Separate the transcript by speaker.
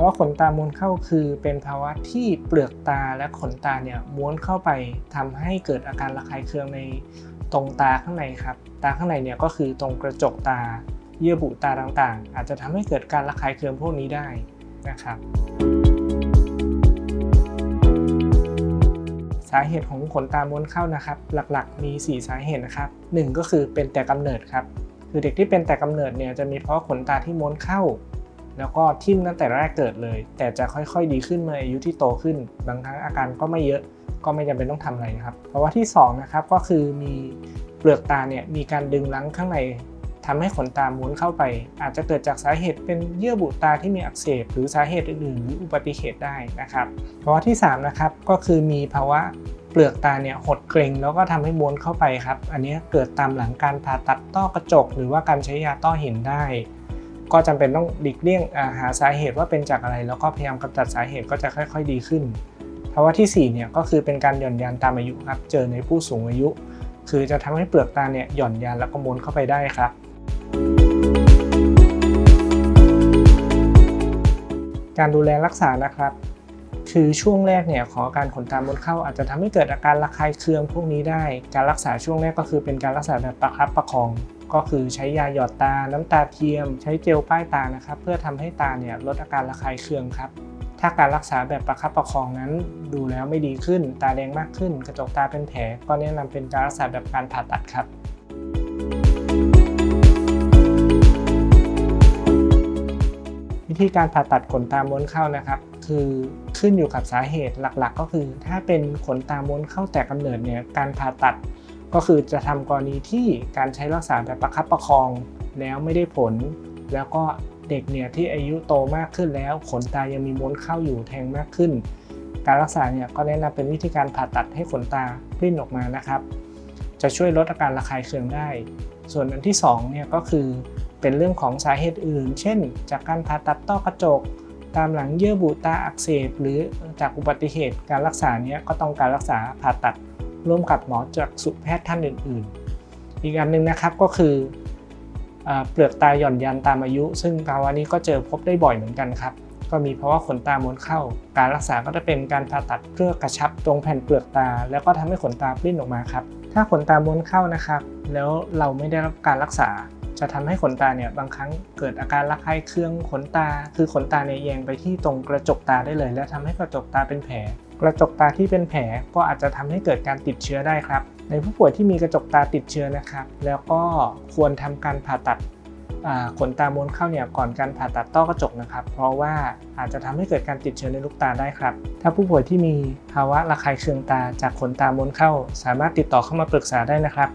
Speaker 1: าวะขนตาม้วนเข้าคือ เป็นภาวะที่เปลือกตาและขนตาเนี่ยม้วนเข้าไปทำให้เกิดอาการระคายเคืองในตรงตาข้างในครับ ตาข้างในเนี่ยก็คือตรงกระจกตาเยื่อบุตาต่างๆ อาจจะทำให้เกิดการระคายเคืองพวกนี้ได้นะครับ สาเหตุของขนตาม้วนเข้านะครับ หลักๆ มี 4 สาเหตุนะครับหนึ่งก็คือเป็นแต่กำเนิดครับ คือเด็กที่เป็นแต่กำเนิดเนี่ยจะมีเพราะขนตาที่ม้วนเข้า แล้วก็ทิ่มตั้งแต่แรกเกิดเลย แต่จะค่อยๆ ดีขึ้นเมื่ออายุที่โตขึ้น บางครั้งอาการก็ไม่เยอะก็ไม่จำเป็นต้องทำอะไรนะครับเพราะว่าที่2นะครับก็คือมีเปลือกตาเนี่ยมีการดึงลังข้างในทำให้ขนตาม้วนเข้าไป อาจจะเกิดจากสาเหตุเป็นเยื่อบุตาที่มีอักเสบ หรือสาเหตุอื่นๆหรืออุบัติเหตุได้นะครับภาวะที่3นะครับก็คือมีภาวะเปลือกตาเนี่ยหดเกร็งแล้วก็ทำให้ม้วนเข้าไปครับ อันนี้เกิดตามหลังการผ่าตัดต้อกระจก หรือว่าการใช้ยาต้อหินได้ ก็จำเป็นต้องหลีกเลี่ยงาหาสาเหตุว่าเป็นจากอะไร แล้วก็พยายามกำจัดสาเหตุก็จะค่อย ๆ ดีขึ้นภาวะที่4เนี่ยก็คือเป็นการหย่อนยานตามอายุครับ เจอในผู้สูงอายุ คือจะทำให้เปลือกตาเนี่ยหย่อนยานแล้วก็ม้วนเข้าไปได้ครับการดูแลรักษานะครับ คือช่วงแรกเนี่ยของอาการขนตาม้วนเข้า อาจจะทำให้เกิดอาการระคายเคืองพวกนี้ได้ การรักษาช่วงแรกก็คือเป็นการรักษาแบบประคับประคอง ก็คือใช้ยาหยอดตา น้ำตาเทียม ใช้เจลป้ายตานะครับ เพื่อทำให้ตาเนี่ยลดอาการระคายเคืองครับ ถ้าการรักษาแบบประคับประคองนั้นดูแล้วไม่ดีขึ้น ตาแดงมากขึ้น กระจกตาเป็นแผล ก็แนะนำเป็นการรักษาแบบการผ่าตัดครับวิธีการผ่าตัดขนตาม้วนเข้านะครับ คือขึ้นอยู่กับสาเหตุหลักๆ ก็คือ ถ้าเป็นขนตาม้วนเข้าแต่กำเนิดเนี่ยการผ่าตัด ก็คือจะทำกรณีที่การใช้รักษาแบบประคับประคองแล้วไม่ได้ผล แล้วก็เด็กเนี่ยที่อายุโตมากขึ้นแล้วขนตายังมีม้วนเข้าอยู่แทงมากขึ้น การรักษาเนี่ยก็แนะนำเป็นวิธีการผ่าตัดให้ขนตาปลิ้นออกมานะครับ จะช่วยลดอาการระคายเคืองได้ ส่วนอันที่สองเนี่ยก็คือเป็นเรื่องของสาเหตุอื่น เช่น จากการผ่าตัดต้อกระจก ตามหลังเยื่อบุตาอักเสบ หรือจากอุบัติเหตุการรักษาเนี้ยก็ต้องการรักษาผ่าตัด ร่วมกับหมอจากสุแพทย์ท่านอื่น ๆ อีกอันหนึ่งนะครับก็คือเปลือกตาหย่อนยันตามอายุ ซึ่งภาวะนี้ก็เจอพบได้บ่อยเหมือนกันครับ ก็มีเพราะว่าขนตาม้วนเข้า การรักษาก็จะเป็นการผ่าตัดเพื่อกระชับตรงแผ่นเปลือกตา แล้วก็ทำให้ขนตาปลิ้นออกมาครับ ถ้าขนตาม้วนเข้านะครับ แล้วเราไม่ได้รับการรักษา จะทำให้ขนตาเนี่ยบางครั้งเกิดอาการระคายเคืองขนตา คือขนตาเนี่ยแยงไปที่ตรงกระจกตาได้เลย และทำให้กระจกตาเป็นแผล กระจกตาที่เป็นแผลก็อาจจะทำให้เกิดการติดเชื้อได้ครับ ในผู้ป่วยที่มีกระจกตาติดเชื้อนะครับ แล้วก็ควรทำการผ่าตัดขนตาม้วนเข้าเนี่ยก่อนการผ่าตัดต้อกระจกนะครับ เพราะว่าอาจจะทำให้เกิดการติดเชื้อในลูกตาได้ครับ ถ้าผู้ป่วยที่มีภาวะระคายเคืองตาจากขนตาม้วนเข้า สามารถติดต่อเข้ามาปรึกษาได้นะครับ